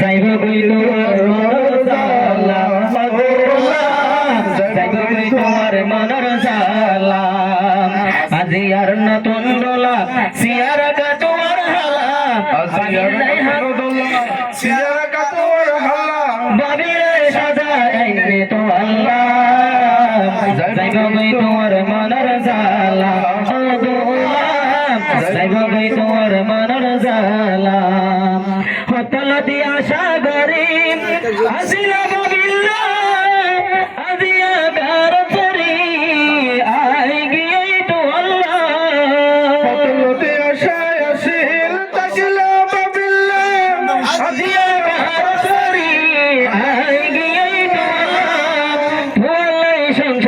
যাইব গই তোমার মনের জালা আজি আর নতুন দোলা সিয়ার তোমার হালা গই তোমার মনের জালা। ও দোলা যাইব গই তোমার মনের জালা। হতল দিয়া সাগরে। আসিলা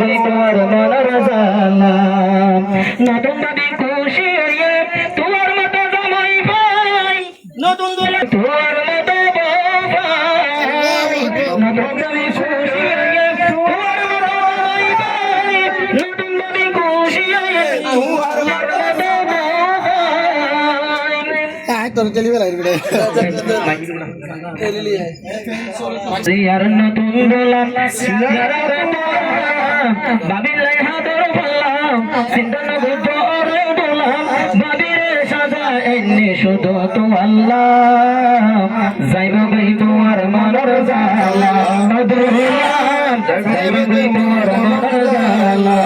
গই তোমার নতুন নবী খুশি হইয়ে তোমার মতো জামাই পাই নতুন তোমার মতো নতুন নবী খুশি হইয়ে তোমার মতো জামাই পাই নতুন নবী খুশি হইয়ে দোলা সিয়ার বাবিলাই হাতর পাল্লাম চিন্তা না বুঝো রে দোলা বাবিরে সাজা এনে শুধু তো আল্লাহ যাইব গই তোমার মনের জালা যাইব গই তোমার মনের জালা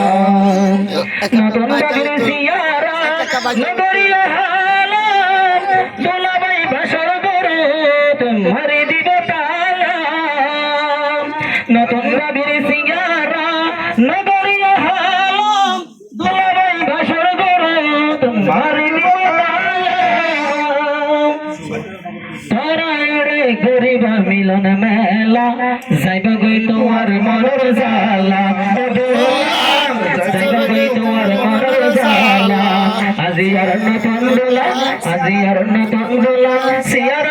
নতুন বাবিরে সিয়ারা নগরিয়া নতুন গাভীর সিঙ্গারা নগরীয় হালম দোলাবাই বাসর করো তোমারে দিব তালা তোরা রে গরিবা মিলন মেলা, যাইব গই তোমার মনের জালা যাইব গই তোমার মনের জালা আজি আর নতুন দোলা, আজি আর নতুন দোলা, সিয়ার